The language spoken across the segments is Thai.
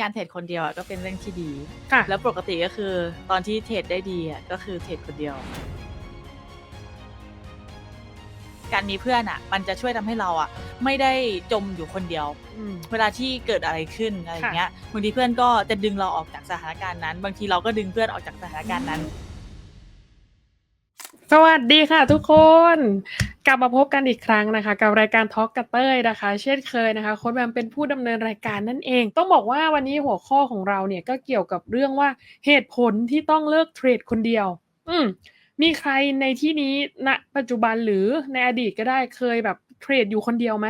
การเทรดคนเดียวอะก็เป็นเรื่องที่ดี ค่ะ แล้วปกติก็คือตอนที่เทรดได้ดีอะก็คือเทรดคนเดียว การมีเพื่อนอะมันจะช่วยทำให้เราอะไม่ได้จมอยู่คนเดียว อืม เวลาที่เกิดอะไรขึ้นอะไรอย่างเงี้ยบางทีเพื่อนก็จะดึงเราออกจากสถานการณ์นั้น บางทีเราก็ดึงเพื่อนออกจากสถานการณ์นั้น สวัสดีค่ะทุกคน กลับมาพบกันอีกครั้งนะคะ กับรายการทอ l k กับเต้ยนะคะ เช่นเคยนะคะโค้ดแบมเป็นผู้ดำเนินรายการนั่นเอง ต้องบอกว่าวันนี้หัวข้อของเราเนี่ยก็เกี่ยวกับเรื่องว่าเหตุผลที่ต้องเลิกเทรดคนเดียว อืมมีใครในที่นี้ณปัจจุบันหรือในอดีตก็ได้เคยแบบเทรดอยู่คนเดียวไหม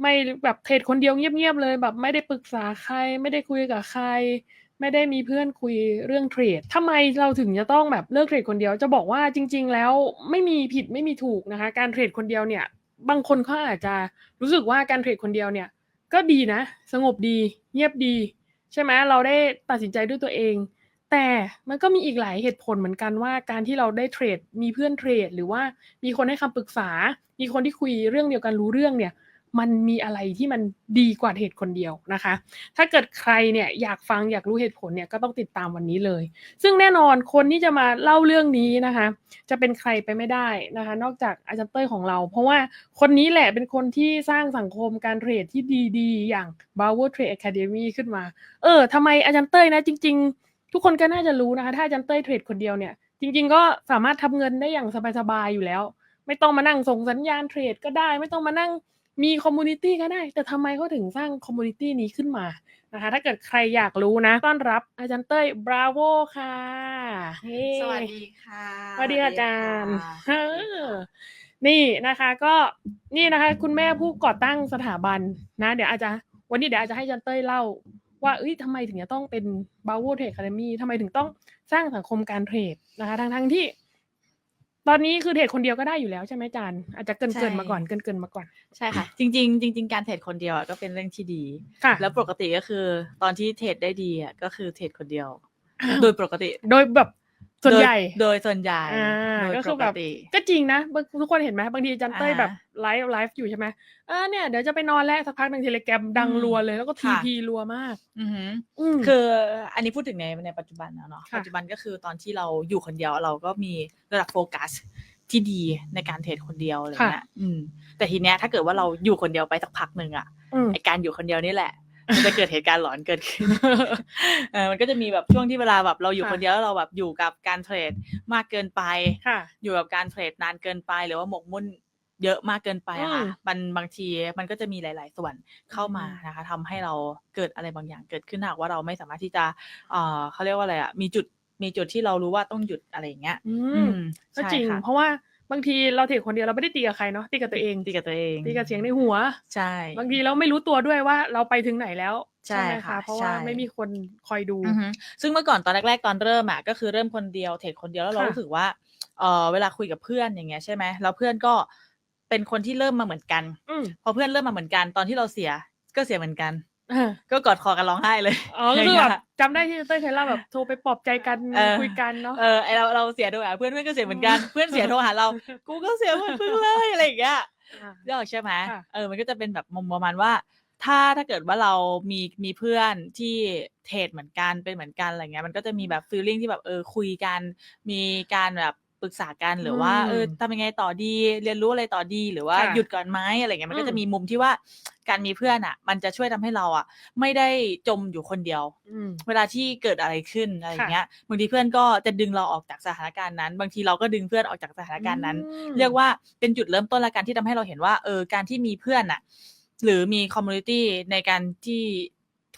ไม่แบบเทรดคนเดียวเงียบๆเลย แบบไม่ได้ปรึกษาใคร ไม่ได้คุยกับใคร ไม่ได้มีเพื่อนคุยเรื่องเทรดทำไมเราถึงจะต้องแบบเลิกเทรดคนเดียว จะบอกว่าจริง ๆ แล้วไม่มีผิดไม่มีถูกนะคะ การเทรดคนเดียวเนี่ย บางคนเขาอาจจะรู้สึกว่าการเทรดคนเดียวเนี่ย ก็ดีนะ สงบดี เงียบดี ใช่ไหมเราได้ตัดสินใจด้วยตัวเอง แต่มันก็มีอีกหลายเหตุผลเหมือนกันว่าการที่เราได้เทรดมีเพื่อนเทรดหรือว่ามีคนให้คำปรึกษา มีคนที่คุยเรื่องเดียวกันรู้เรื่องเนี่ย มันมีอะไรที่มันดีกว่าเทรดคนเดียวนะคะ ถ้าเกิดใครเนี่ยอยากฟังอยากรู้เหตุผลเนี่ยก็ต้องติดตามวันนี้เลย ซึ่งแน่นอนคนที่จะมาเล่าเรื่องนี้นะคะ จะเป็นใครไปไม่ได้นะคะ นอกจากอาจารย์เต้ยของเรา เพราะว่าคนนี้แหละเป็นคนที่สร้างสังคมการเทรดที่ดีๆ อย่าง b o w e r Trade Academy ขึ้นมา เออทำไมอาจารย์เต้ยนะจริง ๆ ทุกคนก็น่าจะรู้นะคะ ถ้าอาจารย์เต้ยเทรดคนเดียวเนี่ยจริง ๆ ก็สามารถทำเงินได้อย่างสบายๆอยู่แล้ว ไม่ต้องมานั่งส่งสัญญาณเทรดก็ได้ ไม่ต้องมานั่ง มีคอมมูนิตี้ก็ได้ แต่ทำไมเขาถึงสร้างคอมมูนิตี้นี้ขึ้นมานะคะ ถ้าเกิดใครอยากรู้นะ ต้อนรับอาจารย์เต้ยบราโวค่ะเฮ้สวัสดีค่ะสวัสดีค่ะอาจารย์ค่ะเออนี่นะคะก็นี่นะคะ คุณแม่ผู้ก่อตั้งสถาบันนะ เดี๋ยวอาจจะวันนี้เดี๋ยวอาจจะให้อาจารย์เต้ยเล่าว่าเอ้ยทำไมถึงจะต้องเป็น b o w e r Trade Academy ทำไมถึงต้องสร้างสังคมการเทรดนะคะ ทั้งทั้งๆที่ ตอนนี้คือเทรดคนเดียวก็ได้อยู่แล้วใช่ไหมอาจารย์อาจจะเกินเกินๆมาก่อนเกินเกินๆมาก่อน ใช่ค่ะ จริง ๆ จริง ๆ การเทรดคนเดียวอะก็เป็นเรื่องที่ดีค่ะแล้วปกติก็คือ ตอนที่เทรดได้ดีอะก็คือเทรดคนเดียว โดยปกติ โดยแบบ ส่วนใหญ่โดยโดยส่วนใหญ่อ่าโดยก็คือปแบกบติ ก็จริงนะบางทุกคนเห็นไหมบางทีอาจันเต้ยอ่าแบบไลฟ์ไลฟ์อยู่ใช่ไหมเออเนี่ยเดี๋ยวจะไปนอนแล้วสักพักหนึ่งเทเลแกรมดังอืมรัวเลยแล้วก็ทีค่ะ พีรัวมาก อือหือ อืม คืออันนี้พูดถึงในในปัจจุบันนะเนาะค่ะ ปัจจุบันก็คือตอนที่เราอยู่คนเดียวเราก็มีระดับโฟกัสที่ดีในการเทรดคนเดียวอะไรเงี้ยอืม แต่ทีเนี้ยถ้าเกิดว่าเราอยู่คนเดียวไปสักพักหนึ่งอะอืมไอการอยู่คนเดียวนี่แหละ มันจะเกิดเหตุการณ์หลอนเกิดขึ้นเออมันก็จะมีแบบช่วงที่เวลาแบบเราอยู่ค่ะคนเดียวแล้วเราแบบอยู่กับการเทรดมากเกินไปค่ะอยู่กับการเทรดนานเกินไปหรือว่าหมกมุ่นเยอะมากเกินไปอะค่ะอืมมันบางทีมันก็จะมีหลาย ๆ ส่วนเข้ามาอืมนะคะทำให้เราเกิดอะไรบางอย่างเกิดขึ้นหากว่าเราไม่สามารถที่จะเอ่อเขาเรียกว่าอะไรอะมีจุดมีจุดที่เรารู้ว่าต้องหยุดอะไรอย่างเงี้ยอือืมมก็ใช่จริงค่ะเพราะว่า บางทีเราเทรดคนเดียวเราไม่ได้ตีกับใครเนาะตีกับตัวเองตีกับตัวเองตีกับเสียงในหัว ใช่ บางทีเราไม่รู้ตัวด้วยว่าเราไปถึงไหนแล้วใช่ไหมค่ะคะเพราะใช่ว่าไม่มีคนคอยดูอือฮึซึ่งเมื่อก่อนตอนแรกๆตอนเริ่มอะก็คือเริ่มคนเดียวเทรดคนเดียวแล้วเราค่ะรู้สึกว่าเออเวลาคุยกับเพื่อนอย่างเงี้ยใช่ไหมแล้วเพื่อนก็เป็นคนที่เริ่มมาเหมือนกันอืมพอเพื่อนเริ่มมาเหมือนกัน ตอนที่เราเสียก็เสียเหมือนกัน อ่าก็กอดคอกันร้องไห้เลย อ๋อก็คือแบบจำได้ที่เต้ยเคยเล่าแบบโทรไปปลอบใจกันเออ คุยกันเนาะ เออไอเราเราเสียด้วยอะเพื่อนเพื่อนก็เสียเหมือนกัน เพื่อนเสียโทรหาเรา กูก็เสียเหมือนเพื่อนเลยอะไรอย่างเงี้ยอ่าเรื่องใช่ไหมค่ะ เออ มันก็จะเป็นแบบมุมประมาณว่า ถ้าถ้าเกิดว่าเรามีมีเพื่อนที่เทรดเหมือนกันเป็นเหมือนกันอะไรเงี้ย มันก็จะมีแบบฟีลลิ่งที่แบบเออคุยกัน มีการแบบ ปรึกษากันหรือว่าอืมเออทำยังไงต่อดีเรียนรู้อะไรต่อดีหรือว่าค่ะหยุดก่อนไหมอะไรเงี้ยมันก็อืจะมมีมุมที่ว่าการมีเพื่อนอะ มันจะช่วยทำให้เราอะ ไม่ได้จมอยู่คนเดียวอืมเวลาที่เกิดอะไรขึ้นอะไรค่ะเงี้ยบางทีเพื่อนก็จะดึงเราออกจากสถานการณ์นั้น บางทีเราก็ดึงเพื่อนออกจากสถานการณ์นั้นอืมเรียกว่าเป็นจุดเริ่มต้นละกันที่ทำให้เราเห็นว่าเออการที่มีเพื่อนอะหรือมีคอมมูนิตี้ในการที่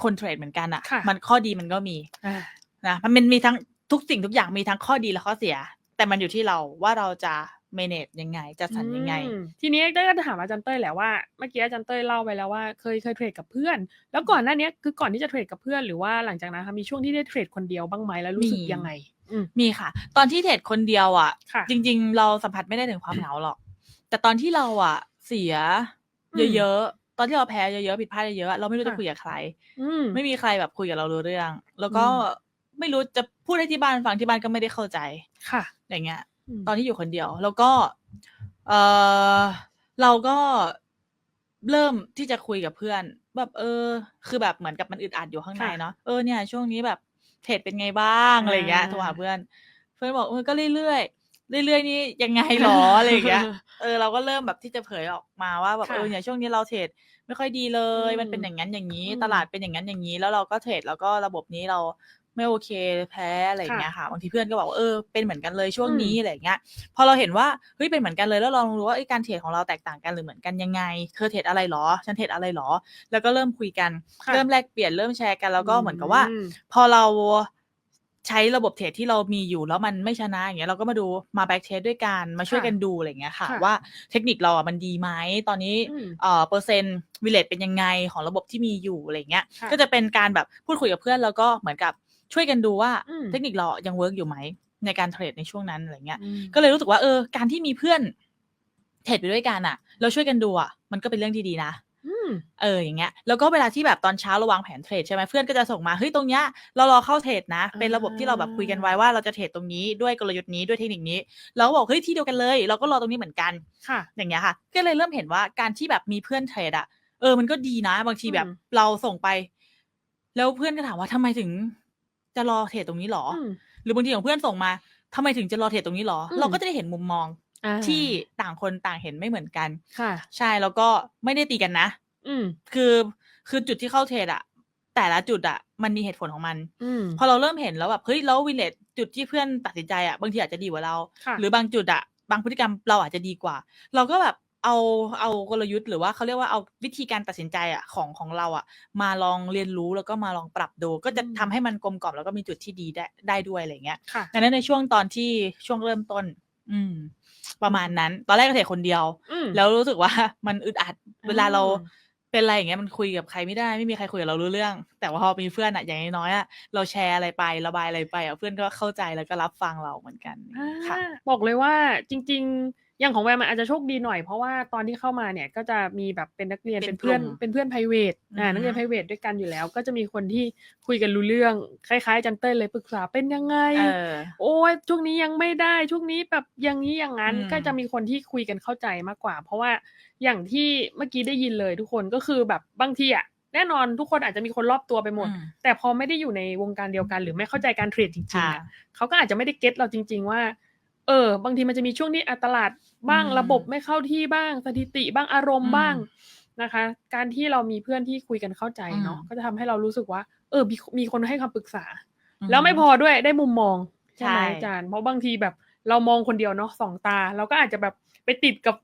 คนเทรดเหมือนกันอะค่ะ มันข้อดีมันก็มีอ่านะมันเป็นมีทั้งทุกสิ่งทุกอย่างมีทั้งข้อดีและข้อเสีย แต่มันอยู่ที่เราว่าเราจะ manage ยังไงจะสันยังไง อืมทีนี้ได้ก็ถามอาจารย์เต้ยแหละว่าเมื่อกี้อาจารย์เต้ยเล่าไปแล้วว่าเคยเคยเทรดกับเพื่อน แล้วก่อนหน้านี้คือก่อนที่จะเทรดกับเพื่อนหรือว่าหลังจากนั้นคะมีช่วงที่ได้เทรดคนเดียวบ้างไหมแล้วรู้สึกมี ยังไง อืมมีค่ะ ตอนที่เทรดคนเดียวอะค่ะ จริง ๆ เราสัมผัสไม่ได้ถึงความเหงาหรอก แต่ตอนที่เราอะเสีย อืม เยอะๆ ตอนที่เราแพ้เยอะๆผิดพลาดเยอะๆเราไม่รู้จะค่ะคุยกับใคร อืม ไม่มีใครแบบคุยกับเรารู้เรื่อง แล้วก็อื ไม่รู้จะพูดให้ที่บ้านฟังที่บ้านก็ไม่ได้เข้าใจ ค่ะ อย่างเงี้ยมตอนที่อยู่คนเดียว แล้วก็ เออเราก็เริ่มที่จะคุยกับเพื่อน แบบเออ คือแบบเหมือนกับมันอึดอัดอยู่ข้างในค่ะเนาะเออเนี่ยช่วงนี้แบบเทรดเป็นไงบ้างอะไรอย่างเงี้ยอาโทรหาเพื่อน เพื่อนบอกเออก็เรื่อยๆเรื่อยๆนี่ยังไงหรออะไรอย่างเงี้ยเออเราก็เริ่มแบบที่จะเผยออกมาว่าแบบค่ะเออเนี่ยช่วงนี้เราเทรดไม่ค่อยดีเลยอืมมันเป็นอย่างนั้นอย่างนี้อืมตลาดเป็นอย่างนั้นอย่างนี้ แล้วเราก็เทรดแล้วก็ระบบนี้เรา ไม่โอเคแพ้อะไรอย่างเงี้ยค่ะบางทีเพื่อนก็บอกว่าเออเป็นเหมือนกันเลยช่วงนี้อืมอะไรอย่างเงี้ยพอเราเห็นว่าเฮ้ยเป็นเหมือนกันเลยแล้วเราลองรู้ว่าไอ้ยการเทรดของเราแตกต่างกันหรือเหมือนกันยังไง เธอเทรดอะไรหรอ ฉันเทรดอะไรหรอ แล้วก็เริ่มคุยกันค่ะเริ่มแลกเปลี่ยนเริ่มแชร์กันแล้วก็เหมือนกับว่าอืมพอเราใช้ระบบเทรดที่เรามีอยู่แล้วมันไม่ชนะอย่างเงี้ยเราก็มาดูมาแบ็กเทสด้วยกันมาช่วยค่ะกันดูอะไรอย่างเงี้ยค่ะค่ะ ว่าเทคนิคเราอะมันดีไหมตอนนี้อืมเอ่อเปอร์เซ็นต์วิเลตเป็นยังไงของระบบที่มีอยู่อะไรเงี้ยค่ะก็จะเป็นการแบบพูดคุยกับเพื่อนแล้วก็เหมือนกับ ช่วยกันดูว่าอืมเทคนิคเรายังเวิร์กอยู่ไหมในการเทรดในช่วงนั้นอะไรเงี้ยอืมก็เลยรู้สึกว่าเออการที่มีเพื่อนเทรดไปด้วยกันอะ เราช่วยกันดูอะ มันก็เป็นเรื่องที่ดีนะอืมเอออย่างเงี้ยแล้วก็เวลาที่แบบตอนเช้าเราวางแผนเทรดใช่ไหมเพื่อนก็จะส่งมาเฮ้ยตรงเนี้ยเรารอเข้าเทรดนะ เป็นระบบที่เราแบบคุยกันไว้ว่าเราจะเทรดตรงนี้ด้วยกลยุทธ์นี้ด้วยเทคนิคนี้ เราก็บอกเฮ้ยที่เดียวกันเลย เราก็รอตรงนี้เหมือนกันค่ะ อย่างเงี้ยค่ะ ก็เลยเริ่มเห็นว่าการที่แบบมีเพื่อนเทรดอะเออมันก็ดีนะ บางทีแบบอืมเราส่งไป แล้วเพื่อนก็ถามว่าทำไมถึง จะรอเทรดตรงนี้หรอออืมหรือบางทีของเพื่อนส่งมาทำไมถึงจะรอเทรดตรงนี้หรออืมเราก็จะได้เห็นมุมมองอ่าที่ต่างคนต่างเห็นไม่เหมือนกันค่ะ ใช่แล้วก็ไม่ได้ตีกันนะ อืมคือคือจุดที่เข้าเทรดอะแต่ละจุดอะมันมีเหตุผลของมันอืมพอเราเริ่มเห็นแล้วแบบเฮ้ยแล้ววิเลตจุดที่เพื่อนตัดสินใจอะบางทีอาจจะดีกว่าเราค่ะหรือบางจุดอะบางพฤติกรรมเราอาจจะดีกว่า เราก็แบบ เอาเอากลยุทธ์หรือว่าเขาเรียกว่าเอาวิธีการตัดสินใจอะของของเราอะมาลองเรียนรู้แล้วก็มาลองปรับดู ก็จะอืมทำให้มันกลมกล่อมแล้วก็มีจุดที่ดีได้ได้ด้วยอะไรเงี้ยค่ะ ดังนั้นในช่วงตอนที่ช่วงเริ่มต้น อืม ประมาณนั้น ตอนแรกก็เทรดคนเดียว อืม แล้วรู้สึกว่า มันอึดอัดอ่าเวลาเราเป็นอะไรอย่างเงี้ยมันคุยกับใครไม่ได้ไม่มีใครคุยกับเรารู้เรื่อง แต่ว่าพอมีเพื่อนอะอย่างน้อยๆอะเราแชร์อะไรไประบายอะไรไปอะเพื่อนก็เข้าใจแล้วก็รับฟังเราเหมือนกันค่ะ อ่าบอกเลยว่าจริง ๆ อย่างของแวมมันอาจจะโชคดีหน่อยเพราะว่าตอนที่เข้ามาเนี่ยก็จะมีแบบเป็นนักเรียนเป็เป็นนเพื่อนกลุ่มเป็นเพื่อน p r i v a t อ่าอือฮึนักเรียน p r i v a t ด้วยกันอยู่แล้ว ก็จะมีคนที่คุยกันรู้เรื่องคล้ายๆจันเต้ยเลยปรึกษาเป็นยังไงเออโอ้ยช่วงนี้ยังไม่ได้ช่วงนี้แบบอย่างนี้อย่างนั้นอืมก็จะมีคนที่คุยกันเข้าใจมากกว่า เพราะว่าอย่างที่เมื่อกี้ได้ยินเลยทุกคนก็คือแบบบางทีอะแน่นอนทุกคนอาจจะมีคนรอบตัวไปหมดอืมแต่พอไม่ได้อยู่ในวงการเดียวกัน หรือไม่เข้าใจการเทรดจริงๆค่ะอะเขาก็อาจจะไม่ได้เก็ตเราจริง ๆ ว่า เออ บางทีมันจะมีช่วงที่อะตลาดบ้างอืมระบบไม่เข้าที่บ้างสถิติบ้างอารมอืณ์มบ้างนะคะ การที่เรามีเพื่อนที่คุยกันเข้าใจเนาะอืมก็จะทำให้เรารู้สึกว่า เออ มีมีคนให้คำปรึกษาอืแล้วไม่พอด้วยได้มุมมองใช่ไหมใช่อาจารย์เพราะบางทีแบบเรามองคนเดียวเนาะสองตา เราก็อาจจะแบบไปติดกับ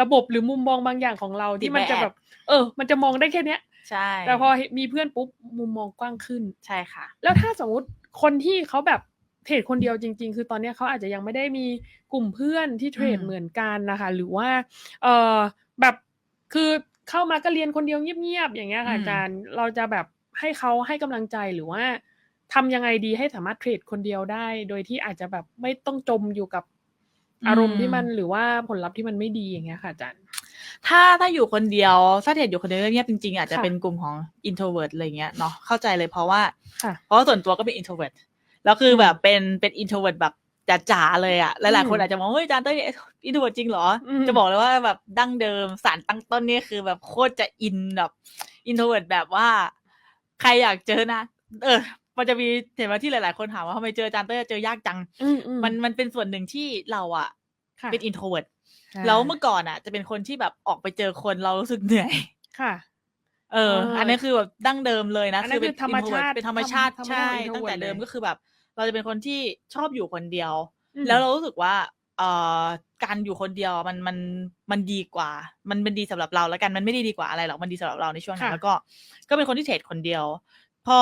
ระบบหรือมุมมองบางอย่างของเราที่มันจะแบบ เออ มันจะมองได้แค่เนี้ยใช่ แต่พอมีเพื่อนปุ๊บมุมมองกว้างขึ้นใช่ค่ะ แล้วถ้าสมมติคนที่เขาแบบ เทรดคนเดียวจริง ๆ คือตอนเนี้ยเขาอาจจะยังไม่ได้มีกลุ่มเพื่อนที่เทรดอืมเหมือนกันนะคะ หรือว่าเออแบบคือเข้ามาก็เรียนคนเดียวเงียบๆอย่างเงี้ยค่ะอาจารย์เราจะแบบให้เขาให้กำลังใจหรือว่าทำยังไงดีให้สามารถเทรดคนเดียวได้ โดยที่อาจจะแบบไม่ต้องจมอยู่กับอารมณ์ที่มันหรือว่าผลลัพธ์ที่มันไม่ดีอย่างเงี้ยค่ะอาจารย์ถ้าถ้าอยู่คนเดียวถ้าเทรดอยู่คนเดียวเงียบๆจริงๆอาจจะค่ะเป็นกลุ่มของ introvert อะไรเงี้ยเนาะเข้าใจเลยเพราะว่าค่ะเพราะว่าส่วนตัวก็เป็น introvert แล้วคืออมแบบเป็นเป็น introvert แบบจ๋าๆเลยอะหลายๆคนอืมอาจจะมองเฮ้ยอาจารย์เต้ย introvert จริงเหรออมจะบอกเลยว่าแบบดั้งเดิมสารตั้งต้นนี่คือแบบโคตรจะอินแบบ introvert แบบว่า ใครอยากเจอนะเออมันจะมีเห็นไหมที่หลาย ๆ คนถามว่าทำไมเจออาจารย์เต้ยเจอยากจังอืมอืมันมันเป็นส่วนหนึ่งที่เราอะค่ะ เป็น introvert ใช่แล้วเมื่อก่อนอะจะเป็นคนที่แบบออกไปเจอคนเรารู้สึกเหนื่อยค่ะ เออเอออัอันนี้คือแบบดั้งเดิมเลยนะอันนั้นเป็นคือธรรมชาติ introvert เป็นธรรมชาติธรรมใช่ธรรมชาติตั้งแต่ introvert เดิมเลยก็คือแบบ เราจะเป็นคนที่ชอบอยู่คนเดียวอืมแล้วเรารู้สึกว่าเอ่อการอยู่คนเดียวมันมันมันดีกว่า มันเป็นดีสำหรับเราแล้วกันมันไม่ได้ดีกว่าอะไรหรอกมันดีสำหรับเราในช่วงนั้นค่ะแล้วก็ก็เป็นคนที่เทรดคนเดียว พอ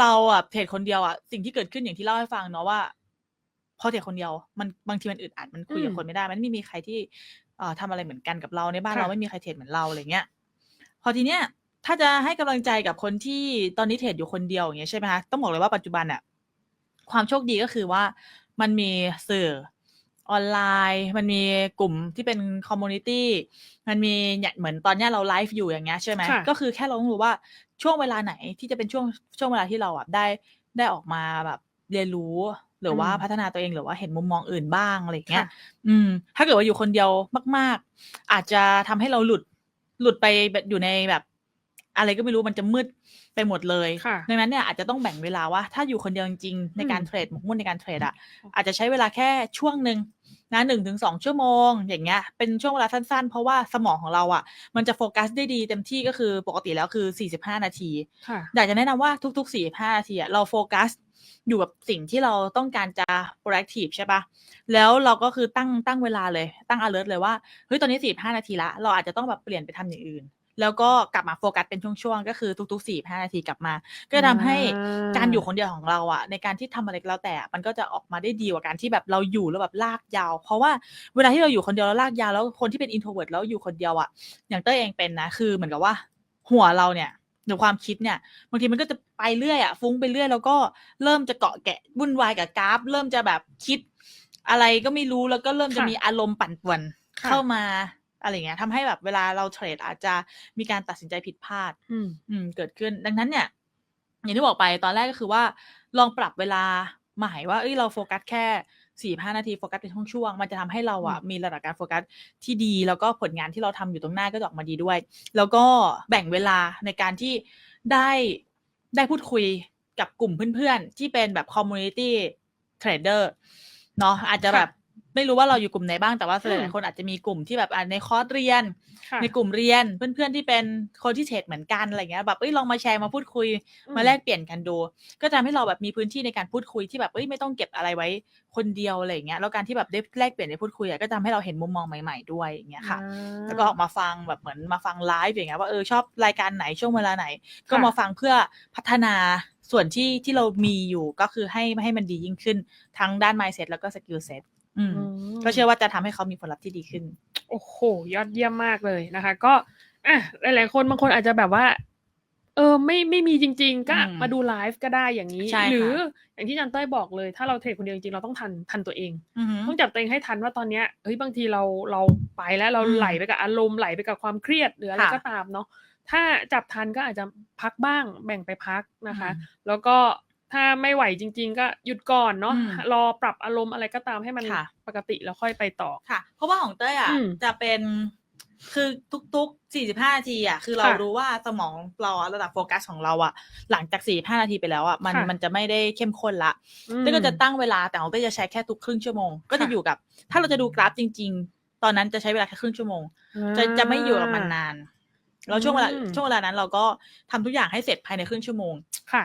เราอะเทรดคนเดียวอะสิ่งที่เกิดขึ้นอย่างที่เล่าให้ฟังเนาะว่า พอเทรดคนเดียวมันบางทีมันอึดอัดมันคุยกับอืมคนไม่ได้ มันไม่มีใครที่เอ่อทำอะไรเหมือนกันกับเราในบ้านค่ะเราไม่มีใครเทรดเหมือนเราอะไรเงี้ยพอทีเนี้ยถ้าจะให้กำลังใจกับคนที่ตอนนี้เทรดอยู่คนเดียวอย่างเงี้ยใช่ไหมคะต้องบอกเลยว่าปัจจุบันอะ ความโชคดีก็คือว่ามันมีสื่อออนไลน์ มันมีกลุ่มที่เป็นคอมมูนิตี้มันมีเนี่ยเหมือนตอนเนี้ยเราไลฟ์อยู่อย่างเงี้ยใช่ไหมค่ะก็คือแค่เราต้องรู้ว่าช่วงเวลาไหนที่จะเป็นช่วงช่วงเวลาที่เราอะได้ได้ออกมาแบบเรียนรู้หรือว่าอืมพัฒนาตัวเองหรือว่าเห็นมุมมองอื่นบ้างอะไรอย่างเงี้ยค่ะอืม ถ้าเกิดว่าอยู่คนเดียวมาก ๆ อาจจะทำให้เราหลุดหลุดไปแบบอยู่ในแบบ อะไรก็ไม่รู้มันจะมืดไปหมดเลยค่ะดังนั้นเนี่ยอาจจะต้องแบ่งเวลาว่าถ้าอยู่คนเดียวจริงๆในการอืมเทรดหมกมุ่นในการเทรดอะค่ะอาจจะใช้เวลาแค่ช่วงหนึ่งนะหนึ่งถึงสองชั่วโมง อย่างเงี้ยเป็นช่วงเวลาสั้นๆ เพราะว่าสมองของเราอะ มันจะโฟกัสได้ดีเต็มที่ก็คือปกติแล้วคือ45นาทีค่ะอยากจะแนะนำว่าทุกๆ45นาทีอะเราโฟกัสอยู่กับสิ่งที่เราต้องการจะ proactive ใช่ปะแล้วเราก็คือตั้งตั้งเวลาเลยตั้ง alert เลยว่าเฮ้ยตอนนี้45นาทีละ เราอาจจะต้องแบบเปลี่ยนไปทำอย่างอื่น แล้วก็กลับมาโฟกัสเป็นช่วงๆ ก็คือทุกๆ45นาทีกลับมา ก็จะทำให้อ่าการอยู่คนเดียวของเราอะในการที่ทำอะไรก็แล้วแต่อะมันก็จะออกมาได้ดีกว่าการที่แบบเราอยู่แล้วแบบลากยาว เพราะว่าเวลาที่เราอยู่คนเดียวแล้วลากยาวแล้วคนที่เป็น introvert แล้วอยู่คนเดียวอะอย่างเต้ยเองเป็นนะ คือเหมือนกับว่าหัวเราเนี่ยหรือความคิดเนี่ยบางทีมันก็จะไปเรื่อยอะฟุ้งไปเรื่อยแล้วก็เริ่มจะเกาะแกะวุ่นวายกับกราฟ เริ่มจะแบบคิดอะไรก็ไม่รู้แล้วก็เริ่มจะค่ะมีอารมณ์ปั่นป่วนค่ะเข้ามา อะไรเงี้ยทำให้แบบเวลาเราเทรดอาจจะมีการตัดสินใจผิดพลาด อืม อืม เกิดขึ้น ดังนั้นเนี่ย อย่างที่บอกไปตอนแรกก็คือว่า ลองปรับเวลาหมายว่าเอ้ยเราโฟกัสแค่สี่ห้านาทีโฟกัสเป็นช่วงๆมันจะทำให้เราอะอืมมีระดับการโฟกัสที่ดี แล้วก็ผลงานที่เราทำอยู่ตรงหน้าก็จะออกมาดีด้วย แล้วก็แบ่งเวลาในการที่ได้ได้พูดคุยกับกลุ่มเพื่อนๆ ที่เป็นแบบคอมมูนิตี้เทรดเดอร์เนาะอาจจะแบบ ไม่รู้ว่าเราอยู่กลุ่มไหนบ้างแต่ว่าหอืมลายๆคนอาจจะมีกลุ่มที่แบบอะในคอร์สเรียนค่ะในกลุ่มเรียนเพื่อนๆที่เป็นคนที่เทรดเหมือนกันอะไรเงี้ยแบบเอ้ยลองมาแชร์มาพูดคุยอืมมาแลกเปลี่ยนกันดู ก็จะทำให้เราแบบมีพื้นที่ในการพูดคุยที่แบบเอ้ยไม่ต้องเก็บอะไรไว้คนเดียวอะไรอย่างเงี้ยแล้วการที่แบบได้แลกเปลี่ยนได้พูดคุยอะก็จะทำให้เราเห็นมุมมองใหม่ ๆด้วยอย่างเงี้ยค่ะอ่าแล้วก็ออกมาฟังแบบเหมือนมาฟังไลฟ์อย่างเงี้ยว่าเออชอบรายการไหนช่วงเวลาไหน ก็ค่ะมาฟังเพื่อพัฒนาส่วนที่ที่เรามีอยู่ก็คือให้ให้มันดียิ่งขึ้นทั้งด้าน mindset แล้วก็ skill set อืมอืมก็เชื่อว่าจะทำให้เขามีผลลัพธ์ที่ดีขึ้น โอ้โห ยอดเยี่ยมมากเลยนะคะ ก็อะหลาย ๆ คนบางคนอาจจะแบบว่า เออไม่ไม่มีจริง ๆ ก็อืมมาดูไลฟ์ก็ได้อย่างนี้ใช่ค่ะหรืออย่างที่จันเต้ยบอกเลย ถ้าเราเทรดคนเดียวจริงๆเราต้องทันทันตัวเองอือหือต้องจับตัวเองให้ทันว่าตอนเนี้ยเฮ้ยบางทีเราเราไปแล้วเราอืมไหลไปกับอารมณ์ไหลไปกับความเครียดหรืออะไรค่ะก็ตามเนาะถ้าจับทันก็อาจจะพักบ้างแบ่งไปพักนะคะอืมแล้วก็ ถ้าไม่ไหวจริง ๆ ก็หยุดก่อนเนาะอืมรอปรับอารมณ์อะไรก็ตามให้มันค่ะปกติแล้วค่อยไปต่อค่ะ เพราะว่าของเต้ยอะอืมจะเป็นคือทุกๆ 45 นาทีอะ คือเราค่ะรู้ว่าสมองเราอะระดับโฟกัสของเราอะ หลังจาก 45 นาทีไปแล้วอะ มันค่ะมันจะไม่ได้เข้มข้นละอืมเต้ยก็จะตั้งเวลา แต่ของเต้ยจะใช้แค่ทุกครึ่งชั่วโมง ก็จะค่ะอยู่กับ ถ้าเราจะดูกราฟจริง ๆ ตอนนั้นจะใช้เวลาแค่ครึ่งชั่วโมง จะจะไม่อยู่กับมันนาน แล้วช่วงเวลาอืมช่วงเวลานั้นเราก็ทำทุกอย่างให้เสร็จภายในครึ่งชั่วโมง ค่ะ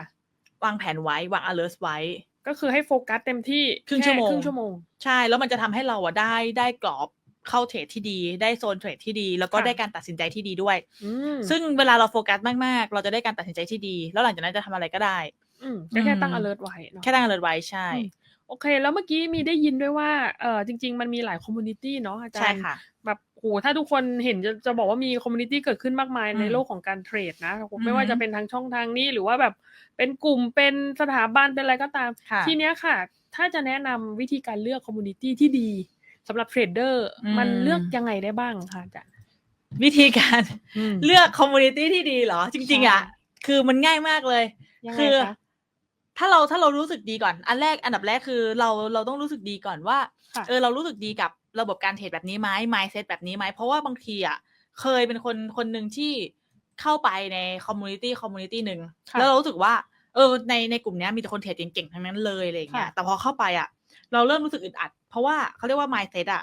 วางแผนไว้วาง alert ไว้ ก็คือให้โฟกัสเต็มที่ครึ่งชั่วโมง แครึ่งชั่วโมง ใช่ แล้วมันจะทำให้เราอะได้ได้กรอบเข้าเทรดที่ดี ได้โซนเทรดที่ดี แล้วก็ค่ะ ได้การตัดสินใจที่ดีด้วย อืมซึ่งเวลาเราโฟกัสมากๆ เราจะได้การตัดสินใจที่ดี แล้วหลังจากนั้นจะทำอะไรก็ได้ อืมก็แค่ตั้ง อืม alert ไว้เนาะ แค่ตั้ง alert ไว้ใช่ อืม โอเค แล้วเมื่อกี้มีได้ยินด้วยว่าเออจริง ๆ มันมีหลายคอมมูนิตี้เนาะอาจารย์ใช่ค่ะ แบบ โหถ้าทุกคนเห็นจะจะบอกว่ามีคอมมูนิตี้เกิดขึ้นมากมายอืมในโลกของการเทรดนะอือฮึไม่ว่าจะเป็นทางช่องทางนี้หรือว่าแบบเป็นกลุ่มเป็นสถาบันเป็นอะไรก็ตามค่ะทีเนี้ยค่ะ ถ้าจะแนะนำวิธีการเลือกคอมมูนิตี้ที่ดีสำหรับเทรดเดอร์อืมมันเลือกยังไงได้บ้างคะอาจารย์วิธีการอืมเลือกคอมมูนิตี้ที่ดีเหรอ จริง ๆ อะใช่คือมันง่ายมากเลยยังไงคือคะถ้าเราถ้าเรารู้สึกดีก่อน อันแรกอันดับแรกคือเราเราต้องรู้สึกดีก่อนว่าค่ะเออเรารู้สึกดีกับ ระบบการเทรดแบบนี้ไหม mindset แบบนี้ไหม เพราะว่าบางทีอะเคยเป็นคนคนหนึ่งที่เข้าไปในคอมมูนิตี้คอมมูนิตี้หนึ่งค่ะแล้วเรารู้สึกว่า เออในในกลุ่มเนี้ยมีแต่คนเทรดเก่งๆทั้งนั้นเลยอะไรอย่างเงี้ยค่ะแต่พอเข้าไปอะ เราเริ่มรู้สึกอึดอัด เพราะว่าเขาเรียกว่า mindset อะ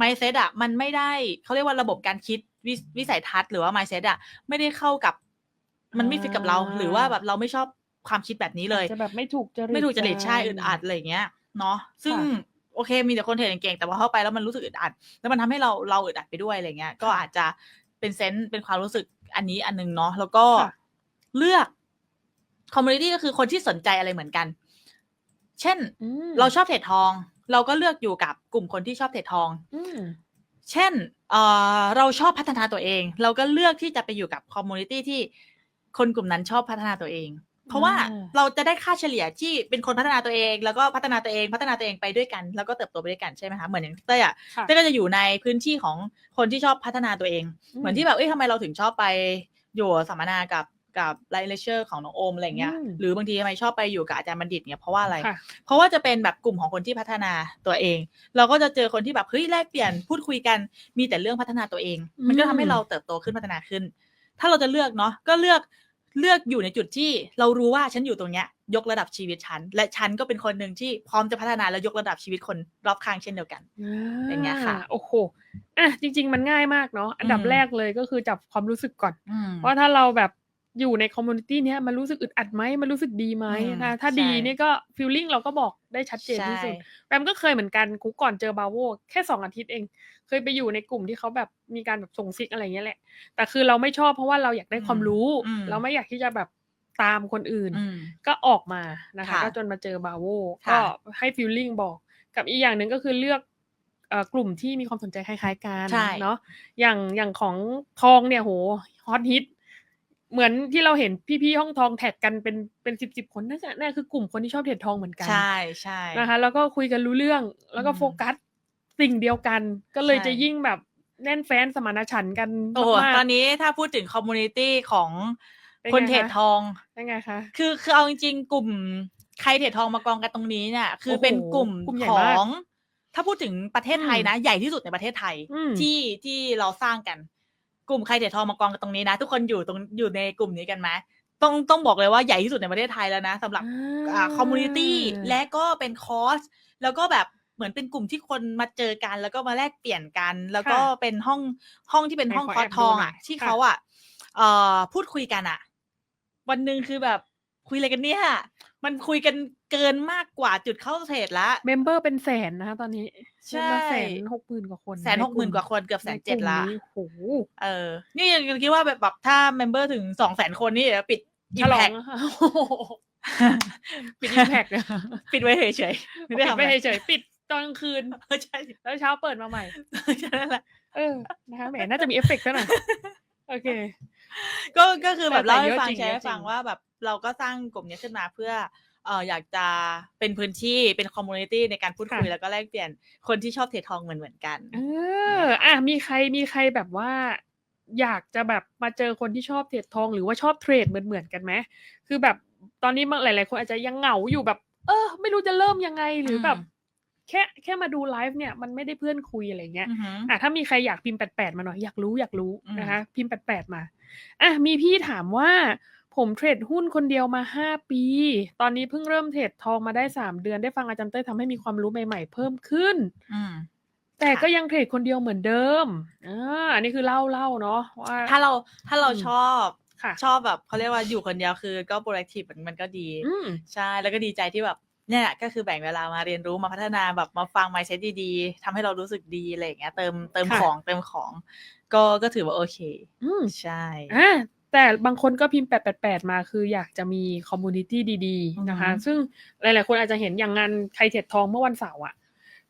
mindset อะมันไม่ได้เขาเรียกว่าระบบการคิดวิวิสัยทัศน์หรือว่า mindset อะไม่ได้เข้ากับมันไม่ฟิตกับเรา หรือว่าแบบเราไม่ชอบความคิดแบบนี้เลยอาจจะแบบไม่ถูกจริตไม่ถูกจริตใช่กันอึดอัดอะไรอย่างเงี้ยเนาะซึ่งค่ะ โอเค มีแต่คนเทรดเก่งๆแต่พอเข้าไปแล้วมันรู้สึกอึดอัด แล้วมันทำให้เราเราอึดอัดไปด้วยอะไรเงี้ย ก็อาจจะเป็นเซนส์เป็นความรู้สึกอันนี้อันนึงเนาะแล้วก็ค่ะเลือกคอมมูนิตี้ก็คือคนที่สนใจอะไรเหมือนกัน เช่นอืมเราชอบเทรดทอง เราก็เลือกอยู่กับกลุ่มคนที่ชอบเทรดทองอืมเช่นเอ่อเราชอบพัฒนาตัวเอง เราก็เลือกที่จะไปอยู่กับคอมมูนิตี้ที่คนกลุ่มนั้นชอบพัฒนาตัวเอง เพราะว่าอ่าเราจะได้ค่าเฉลี่ยที่เป็นคนพัฒนาตัวเอง แล้วก็พัฒนาตัวเองพัฒนาตัวเองไปด้วยกัน แล้วก็เติบโตไปด้วยกันใช่ไหมคะเหมือนอย่างเต้ยอะค่ะเต้ยก็จะอยู่ในพื้นที่ของคนที่ชอบพัฒนาตัวเองอืมเหมือนที่แบบเอ้ยทำไมเราถึงชอบไปอยู่สัมมนากับกับไลเลเชอร์ของน้องโอมอะไรเงี้ยอืมหรือบางทีทำไมชอบไปอยู่กับอาจารย์บัณฑิตเนี่ยเพราะว่าอะไรค่ะเพราะว่าจะเป็นแบบกลุ่มของคนที่พัฒนาตัวเอง เราก็จะเจอคนที่แบบเฮ้ยแลกเปลี่ยนพูดคุยกันมีแต่เรื่องพัฒนาตัวเอง มันก็ทำให้เราเติบโตขึ้นพัฒนาขึ้น ถ้าเราจะเลือกเนาะก็เลือก เลือกอยู่ในจุดที่เรารู้ว่าฉันอยู่ตรงเนี้ย ยกระดับชีวิตฉัน และฉันก็เป็นคนหนึ่งที่พร้อมจะพัฒนาและยกระดับชีวิตคนรอบข้างเช่นเดียวกันอย่างเงี้ยค่ะ โอ้โหอะจริง ๆ มันง่ายมากเนาะอันดับอืมแรกเลยก็คือจับความรู้สึกก่อนอืมว่าถ้าเราแบบ อยู่ในคอมมูนิตี้เนี้ยมันรู้สึกอึดอัดไหมมันรู้สึกดีไหมอืมนะถ้าใช่ดีเนี่ยก็ฟีลลิ่งเราก็บอกได้ชัดเจนที่สุดใช่แปมก็เคยเหมือนกันกูก่อนเจอบาโวแค่สองอาทิตย์เอง เคยไปอยู่ในกลุ่มที่เขาแบบมีการแบบส่งซิกอะไรเงี้ยแหละ แต่คือเราไม่ชอบเพราะว่าเราอยากได้ความรู้อืมเราไม่อยากที่จะแบบตามคนอื่นอืมก็ออกมานะคะค่ะก็จนมาเจอบาโวค่ะก็ให้ฟีลลิ่งบอกกับอีกอย่างหนึ่งก็คือเลือกเอ่อกลุ่มที่มีความสนใจคล้ายๆกันใช่เนาะอย่างอย่างของทองเนี่ยโหฮอตฮิต เหมือนที่เราเห็นพี่ๆห้องทองแท็กกันเป็นเป็นสิบสิบคนนั่นแหละนั่นคือกลุ่มคนที่ชอบเทรดทองเหมือนกันใช่ใช่นะคะ แล้วก็คุยกันรู้เรื่องแล้วก็อืมโฟกัสสิ่งเดียวกัน ก็เลยใช่จะยิ่งแบบแน่นแฟนสมานฉันท์กันโอ้โหมากตอนนี้ถ้าพูดถึงคอมมูนิตี้ของเป็นไงคนเทรดคะทองๆยังไงคะคือคือเอาจริงๆกลุ่มใครเทรดทองมากองกันตรงนี้เนี่ยคือโอ้โหเป็นกลุ่มกลุ่มใหญ่ขมาอกงถ้าพูดถึงประเทศไทยนะ ใหญ่ที่สุดในประเทศไทยอืมที่ที่เราสร้างกัน กลุ่มใครเทรดทองมากองกันตรงนี้นะ ทุกคนอยู่ตรงอยู่ในกลุ่มนี้กันไหมต้องต้องบอกเลยว่าใหญ่ที่สุดในประเทศไทยแล้วนะสำหรับอ่าคอมมูนิตี้และก็เป็นคอร์สแล้วก็แบบเหมือนเป็นกลุ่มที่คนมาเจอกัน แล้วก็มาแลกเปลี่ยนกัน แล้วก็ค่ะเป็นห้องห้องที่เป็นห้องไหนคขออร์สแอบทองดูหน่อะอยที่ค่ะเขาอะเอ่อพูดคุยกันอะ วันหนึ่งคือแบบคุยอะไรกันเนี่ย มันคุยกันเกินมากกว่าจุดเข้าเทรดละเมมเบอร์เป็นแสนนะคะตอนนี้ใช่เมมเบอร์แสนหกหมื่นกว่าคนแสนหกหมื่นกว่าคนเกือบแสนเจ็ดละในกลุ่มนี้โอ้โหเออ นี่ยังคิดว่าแบบแบบถ้าเมมเบอร์ถึงสองแสนคนนี่เดี๋ยวปิดฉลอง Impact นะคะโอ้โหปิดอิมแพกปิดไว้เฉยๆไม่ได้ปิดทำไปอะไรเฉยๆปิดตอนกลางคืนเออใช่แล้วเช้าเปิดมาใหม่ใช่นั่นแหละเออนะคะแหมน่าจะมีเอฟเฟกต์ด้วยนะโอเค ก็ก็คือแบบแต่เล่าให้เยอะฟังจริงแชร์เยให้อะจริงฟังว่าแบบ เราก็สร้างกลุ่มนี้ขึ้นมาเพื่อเอ่ออยากจะเป็นพื้นที่เป็นคอมมูนิตี้ในการพูดคุย แล้วก็แลกเปลี่ยนคนที่ชอบเทรดทองเหมือนเหมือนกัน เอออะมีใครมีใครแบบว่าอยากจะแบบมาเจอคนที่ชอบเทรดทองหรือว่าชอบเทรดเหมือนเหมือนๆกันไหมคือแบบตอนนี้บางหลาย ๆ คนอาจจะยังเหงาอยู่แบบ เออ ไม่รู้จะเริ่มยังไงหรือแบบอืมแค่แค่มาดูไลฟ์เนี่ยมันไม่ได้เพื่อนคุยอะไรเงี้ยอือหืออะถ้ามีใครอยากพิมพ์แปดแปดมาหน่อยอยากรู้อยากรู้อืมนะคะ พิมพ์แปดแปดมาอะมีพี่ถามว่า ผมเทรดหุ้นคนเดียวมาห้าปี ตอนนี้เพิ่งเริ่มเทรดทองมาได้สามเดือน ได้ฟังอาจารย์เต้ยทำให้มีความรู้ใหม่ๆ เพิ่มขึ้นอืมแต่ค่ะก็ยังเทรดคนเดียวเหมือนเดิมอ่าอันนี้คือเล่าเล่าเนาะว่า ถ้าเราถ้าเราอืมชอบค่ะชอบแบบเขาเรียกว่าอยู่คนเดียวคือก็ productive มันมันก็ดีอืมใช่ แล้วก็ดีใจที่แบบเนี่ยก็คือแบ่งเวลามาเรียนรู้มาพัฒนาแบบมาฟัง mindset ดีๆทำให้เรารู้สึกดีอะไรอย่างเงี้ยเติมเติมค่ะของเติมของ ก็ก็ถือว่าโอเค อืมใช่อ่า แต่บางคนก็พิมพ์ 888 มาคืออยากจะมีคอมมูนิตี้ดีๆนะคะอือฮึซึ่งหลายๆ คนอาจจะเห็นอย่างงานใครเทรดทองเมื่อวันเสาร์อะ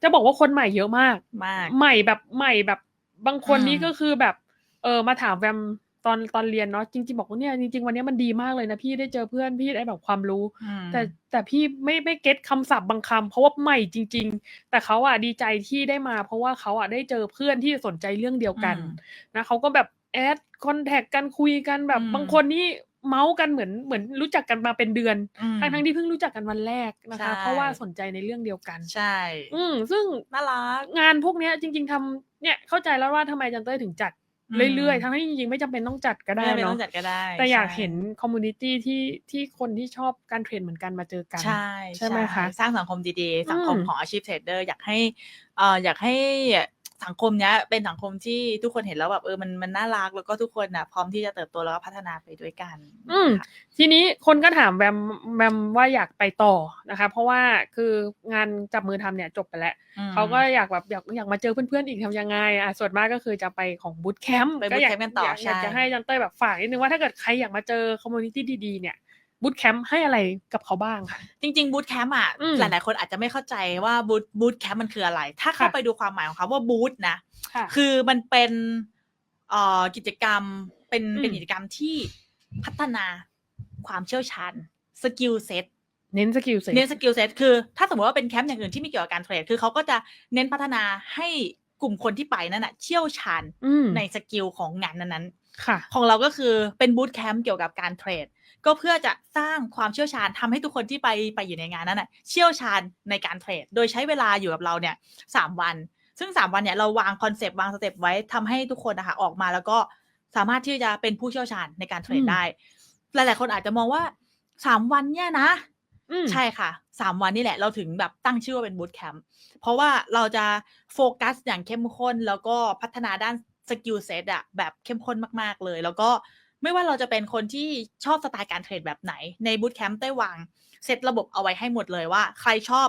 จะบอกว่าคนใหม่เยอะมาก มาก ใหม่แบบใหม่แบบบางคนอืมนี่ก็คือแบบ เออมาถามแวมตอนตอนเรียนเนาะจริงๆบอกว่าเนี่ยจริงๆวันนี้มันดีมากเลยนะพี่ได้เจอเพื่อนพี่ได้แบบความรู้อืมแต่แต่พี่ไม่ไม่เก็ตคำศัพท์บางคำเพราะว่าใหม่จริง ๆ แต่เขาอะดีใจที่ได้มา เพราะว่าเขาอะได้เจอเพื่อนที่สนใจเรื่องเดียวกันอืมนะเขาก็แบบ แอดคอนแทคกันคุยกันแบบอืมบางคนนี่เมาส์กันเหมือนเหมือนรู้จักกันมาเป็นเดือนอืมทั้งทั้งๆที่เพิ่งรู้จักกันวันแรกนะคะใช่เพราะว่าสนใจในเรื่องเดียวกัน ใช่ อืมซึ่งน่ารักงานพวกเนี้ยจริง ๆทำเนี่ยเข้าใจแล้วว่าทำไมอาจันเต้ยถึงจัดอืมเรื่อยๆ ทั้งที่จริงๆ ไม่จำเป็นต้องจัดก็ได้ไม่จำเป็นต้เนาะองจัดก็ได้แต่อยากใช่เห็นคอมมูนิตี้ที่ที่คนที่ชอบการเทรดเหมือนกันมาเจอกัน ใช่ใช่ไหมคะ สร้างสังคมดีๆ สังคมอืมของอาชีพเทรดเดอร์อยากให้เอ่ออยากให้ สังคมเนี้ยเป็นสังคมที่ทุกคนเห็นแล้วแบบเออมันมันน่ารักแล้วก็ทุกคนน่ะพร้อมที่จะเติบโตแล้วก็พัฒนาไปด้วยกัน อืมค่ะทีนี้คนก็ถามแวมแวมว่าอยากไปต่อนะคะ เพราะว่าคืองานจับมือทำเนี่ยจบไปแล้วอืมเขาก็อยากแบบอยากอยากมาเจอเพื่อนๆอีกทำยังไงอะส่วนมากก็คือจะไปของบูตแคมป์ไปก็อยาก bootcamp กันต่ออยากอยากใช่จะให้อาจันเต้ยแบบฝากนิดนึงว่าถ้าเกิดใครอยากมาเจอคอมมูนิตี้ดีๆเนี่ย บูตแคมป์ให้อะไรกับเขาบ้างค่ะ จริงๆบูตแคมป์อะอืมหลายๆคนอาจจะไม่เข้าใจว่าบูตบูตแคมป์มันคืออะไร ถ้าเข้าค่ะไปดูความหมายของคำว่าบูตนะค่ะคือมันเป็นเอ่อกิจกรรมเป็นอืมเป็นกิจกรรมที่พัฒนาความเชี่ยวชาญสกิลเซ็ตเน้นสกิลเซ็ตเน้นสกิลเซ็ตคือ ถ้าสมมติว่าเป็นแคมป์อย่างอื่นที่ไม่เกี่ยวกับการเทรดคือเขาก็จะเน้นพัฒนาให้กลุ่มคนที่ไปนั่นน่ะเชี่ยวชาญอืมในสกิลของงานนั้นๆค่ะของเราก็คือเป็นบูตแคมป์เกี่ยวกับการเทรด ก็เพื่อจะสร้างความเชี่ยวชาญทำให้ทุกคนที่ไปไปอยู่ในงานนั้นน่ะเชี่ยวชาญในการเทรด โดยใช้เวลาอยู่กับเราเนี่ยสามวัน ซึ่งสามวันเนี่ยเราวางคอนเซปต์วางสเต็ปไว้ทำให้ทุกคนนะคะออกมาแล้วก็สามารถที่จะเป็นผู้เชี่ยวชาญในการเทรดอืมได้ หลาย ๆ คนอาจจะมองว่าสามวันเนี่ยนะอืมใช่ค่ะสามวันนี่แหละเราถึงแบบตั้งชื่อว่าเป็นบูตแคมป์เพราะว่าเราจะโฟกัสอย่างเข้มข้น แล้วก็พัฒนาด้านสกิลเซตอะแบบเข้มข้นมาก ๆ เลย แล้วก็ ไม่ว่าเราจะเป็นคนที่ชอบสไตล์การเทรดแบบไหนในบูตแคมป์ได้วางเซตระบบเอาไว้ให้หมดเลยว่า ใครชอบ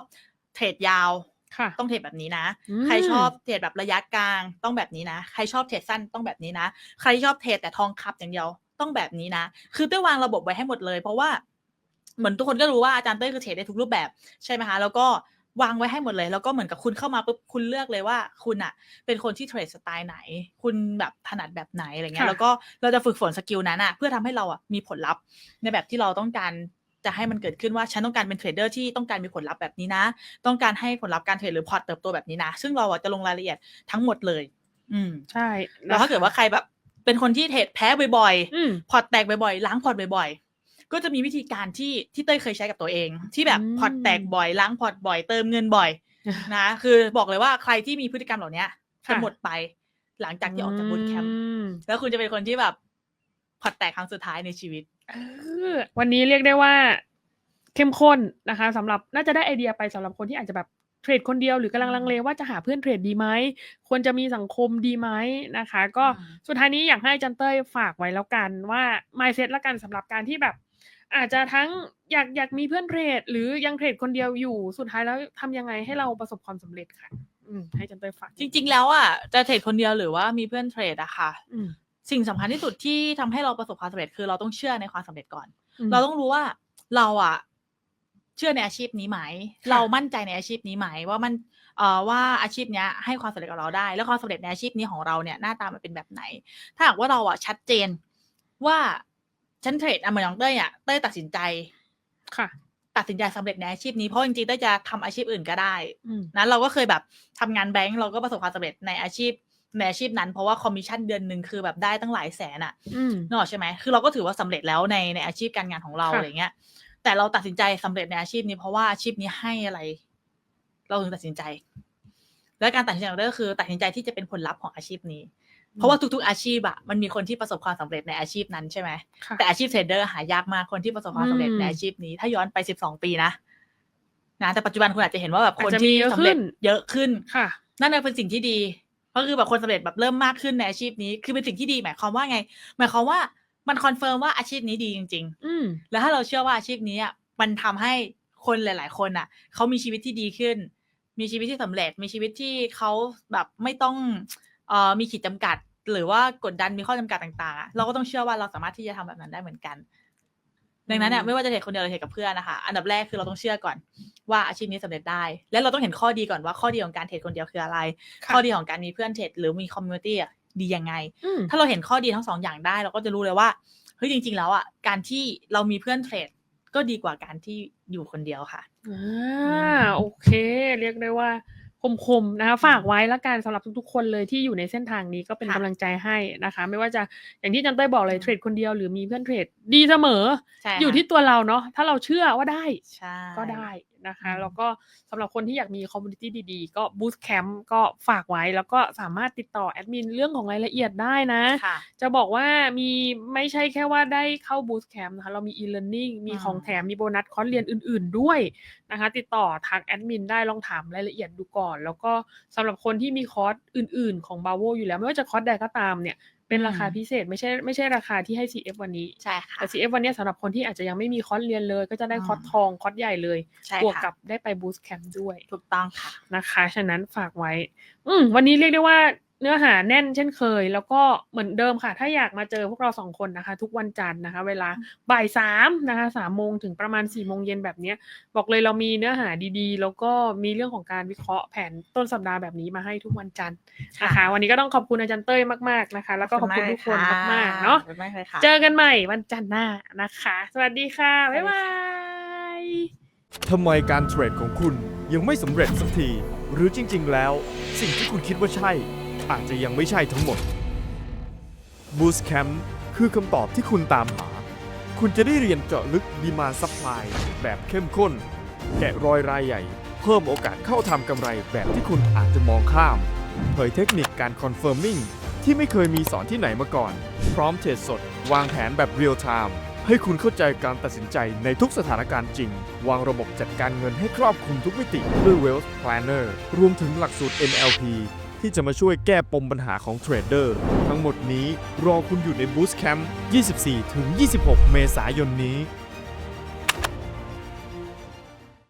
เทรดยาวค่ะต้องเทรดแบบนี้นะอืมใครชอบเทรดแบบระยะกลางต้องแบบนี้นะ ใครชอบเทรดสั้นต้องแบบนี้นะ ใครชอบเทรดแต่ทองคับอย่างเดียวต้องแบบนี้นะ คือเต้ยวางระบบไว้ให้หมดเลย เพราะว่าเหมือนทุกคนก็รู้ว่าอาจารย์เต้ยคือเทรดได้ทุกรูปแบบใช่ไหมคะ แล้วก็ วางไว้ให้หมดเลย แล้วก็เหมือนกับคุณเข้ามาปุ๊บคุณเลือกเลยว่า คุณอะเป็นคนที่เทรดสไตล์ไหน คุณแบบถนัดแบบไหนอะไรเงี้ยค่ะแล้วก็เราจะฝึกฝนสกิลนั้นอะเพื่อทำให้เราอะมีผลลัพธ์ในแบบที่เราต้องการจะให้มันเกิดขึ้นว่าฉันต้องการเป็นเทรดเดอร์ที่ต้องการมีผลลัพธ์แบบนี้นะ ต้องการให้ผลลัพธ์การเทรดหรือพอร์ตเติบโตแบบนี้นะ ซึ่งเราอะจะลงรายละเอียดทั้งหมดเลย อืมใช่ แล้วถ้าเกิดว่าใครแบบเป็นคนที่เทรดแพ้บ่อยๆอืมพอร์ตแตกบ่อยๆล้างพอร์ตบ่อยๆ ก็จะมีวิธีการที่ที่เต้ยเคยใช้กับตัวเอง ที่แบบอืมพอร์ตแตกบ่อยล้างพอร์ตบ่อยเติมเงินบ่อยนะคือบอกเลยว่าใครที่มีพฤติกรรมเหล่านี้จะค่ะหมดไป หลังจากที่ออกจากบูตแคมป์อืมแล้วคุณจะเป็นคนที่แบบพอร์ตแตกครั้งสุดท้ายในชีวิตเออวันนี้เรียกได้ว่าเข้มข้นนะคะสำหรับน่าจะได้ไอเดียไปสำหรับคนที่อาจจะแบบเทรดคนเดียวหรือกำลังลังเลว่าจะหาเพื่อนเทรดดีไหมควรจะมีสังคมดีไหมนะคะ ก็อืมสุดท้ายนี้อยากให้อาจันเต้ยฝากไว้แล้วกันว่า mindset ละกันสำหรับการที่แบบ อาจจะทั้งอยากอยากมีเพื่อนเทรด หรือยังเทรดคนเดียวอยู่สุดท้ายแล้วทำยังไงให้เราประสบความสำเร็จค่ะ อืมให้อาจันเต้ยฝากจริง ๆ แล้วอะจะเทรดคนเดียวหรือว่ามีเพื่อนเทรดอะค่ะอืมสิ่งสำคัญที่สุดที่ทำให้เราประสบความสำเร็จคือเราต้องเชื่อในความสำเร็จก่อนอืมเราต้องรู้ว่าเราอะเชื่อในอาชีพนี้ไหมค่ะเรามั่นใจในอาชีพนี้ไหมว่ามันเอ่อว่าอาชีพเนี้ยให้ความสำเร็จกับเราได้ แล้วความสำเร็จในอาชีพนี้ของเราเนี่ยหน้าตามันเป็นแบบไหน ถ้าหากว่าเราอะชัดเจนว่า ฉันเทรดอะเหมือนน้องเต้ยอะเต้ยตัดสินใจ ค่ะ ตัดสินใจสำเร็จในอาชีพนี้เพราะจริงๆเต้ยจะทำอาชีพอื่นก็ได้อืมนั้นเราก็เคยแบบทำงานแบงก์เราก็ประสบความสำเร็จในอาชีพในอาชีพนั้นเพราะว่าคอมมิชชั่นเดือนหนึ่งคือแบบได้ตั้งหลายแสนอะอืมนึกออกใช่ไหมคือเราก็ถือว่าสำเร็จแล้วในในอาชีพการงานของเราค่ะอะไรเงี้ย แต่เราตัดสินใจสำเร็จในอาชีพนี้เพราะว่าอาชีพนี้ให้อะไร เราถึงตัดสินใจ และการตัดสินใจของเราก็คือ ตัดสินใจที่จะเป็นผลลัพธ์ของอาชีพนี้ เพราะว่าทุกๆอาชีพอะมันมีคนที่ประสบความสำเร็จในอาชีพนั้นใช่ไหมค่ะแต่อาชีพเทรดเดอร์หายากมากคนที่ประสบความสำเร็จอืมในอาชีพนี้ถ้าย้อนไปสิบสองปีนะนะแต่ปัจจุบันคุณอาจจะเห็นว่าแบบคนอาจจะมีที่เยอะสำเร็จขึ้นเยอะขึ้นค่ะ นั่นน่ะเป็นสิ่งที่ดีก็คือแบบคนสำเร็จแบบเริ่มมากขึ้นในอาชีพนี้ คือเป็นสิ่งที่ดีหมายความว่าไง หมายความว่ามันคอนเฟิร์มว่าอาชีพนี้ดีจริงอืมๆแล้วถ้าเราเชื่อว่าอาชีพนี้อะมันทำให้คนหลาย ๆ คนอะเขามีชีวิตที่ดีขึ้น มีชีวิตที่สำเร็จ มีชีวิตที่เขาแบบไม่ต้องเอ่อ มีขีดจำกัด หรือว่ากดดันมีข้อจำกัดต่างๆอะเราก็ต้องเชื่อว่าเราสามารถที่จะทำแบบนั้นได้เหมือนกัน ดังนั้นเนี่ยอืมไม่ว่าจะเทรดคนเดียวหรือเทรดกับเพื่อนนะคะ อันดับแรกคือเราต้องเชื่อก่อนว่าอาชีพนี้สำเร็จได้ และเราต้องเห็นข้อดีก่อนว่าข้อดีของการเทรดคนเดียวคืออะไรค่ะข้อดีของการมีเพื่อนเทรดหรือมีคอมมูนิตี้อะดียังไงอืมถ้าเราเห็นข้อดีทั้งสองอย่างได้ เราก็จะรู้เลยว่าเฮ้ยจริง ๆ แล้วอะการที่เรามีเพื่อนเทรดก็ดีกว่าการที่อยู่คนเดียวค่ะอ่าโอเค เรียกได้ว่า คมๆนะคะฝากไว้ละกันสำหรับทุกๆคนเลยที่อยู่ในเส้นทางนี้ก็เป็นค่ะกำลังใจให้นะคะ ไม่ว่าจะอย่างที่อาจันเต้ยบอกเลยเทรดคนเดียวหรือมีเพื่อนเทรดดีเสมอใช่อยู่ค่ะที่ตัวเราเนาะถ้าเราเชื่อว่าได้ใช่ก็ได้ นะคะอืมแล้วก็สำหรับคนที่อยากมีคอมมูนิตี้ดีๆ ก็บูสต์แคมป์ก็ฝากไว้ แล้วก็สามารถติดต่อแอดมินเรื่องของรายละเอียดได้นะค่ะจะบอกว่ามีไม่ใช่แค่ว่าได้เข้าบูสต์แคมป์นะคะ เรามี e-learning มีอืมของแถมมีโบนัสคอร์สเรียนอื่น ๆ ด้วยนะคะ ติดต่อทางแอดมินได้ลองถามรายละเอียดดูก่อน แล้วก็สำหรับคนที่มีคอร์สอื่น ๆ ของ b a v o อยู่แล้วไม่ว่าจะคอร์สใดก็ตามเนี่ย เป็นราคาพิเศษไม่ใช่ไม่ใช่ราคาที่ให้ CF วันนี้ใช่ค่ะแต่ CF วันเนี้ยสำหรับคนที่อาจจะยังไม่มีคอร์สเรียนเลย ก็จะได้อืมคอร์สทองคอร์สใหญ่เลยใช่บวกค่ะกับได้ไปบูสต์แคมป์ด้วยถูกต้องค่ะ นะคะ ฉะนั้นฝากไว้ อืมวันนี้เรียกได้ว่า เนื้อหาแน่นเช่นเคย แล้วก็เหมือนเดิมค่ะ ถ้าอยากมาเจอพวกเราสองคนนะคะ ทุกวันจันทร์นะคะ เวลาบ่ายสามนะคะสามโมงถึงประมาณสี่โมงเย็นแบบเนี้ยบอกเลยเรามีเนื้อหาดีๆ แล้วก็มีเรื่องของการวิเคราะห์แผนต้นสัปดาห์แบบนี้มาให้ทุกวันจันทร์นะคะค่ะวันนี้ก็ต้องขอบคุณอาจารย์เต้ยมากๆนะคะ แล้วก็ขอบคุณทุกคนมากๆเนาะขอบคุณมากเลยค่ะเจอกันใหม่วันจันทร์หน้านะคะ สวัสดีค่ะบ๊ายบายทำไมการเทรดของคุณยังไม่สำเร็จสักที หรือจริง ๆ แล้ว สิ่งที่คุณคิดว่าใช่ อาจจะยังไม่ใช่ทั้งหมด Boost Camp คือคำตอบที่คุณตามหา คุณจะได้เรียนเจาะลึกดีมาซัพพลายแบบเข้มข้น แกะรอยรายใหญ่ เพิ่มโอกาสเข้าทำกำไรแบบที่คุณอาจจะมองข้าม เผยเทคนิคการคอนเฟิร์มมิ่งที่ไม่เคยมีสอนที่ไหนมาก่อน พร้อมเทรดสด วางแผนแบบเรียลไทม์ให้คุณเข้าใจการตัดสินใจในทุกสถานการณ์จริง วางระบบจัดการเงินให้ครอบคลุมทุกมิติด้วย Wealth Planner รวมถึงหลักสูตร NLP ที่จะมาช่วยแก้ปมปัญหาของเทรดเดอร์ ทั้งหมดนี้รอคุณอยู่ในบูสแคมป์ 24-26 เมษายนนี้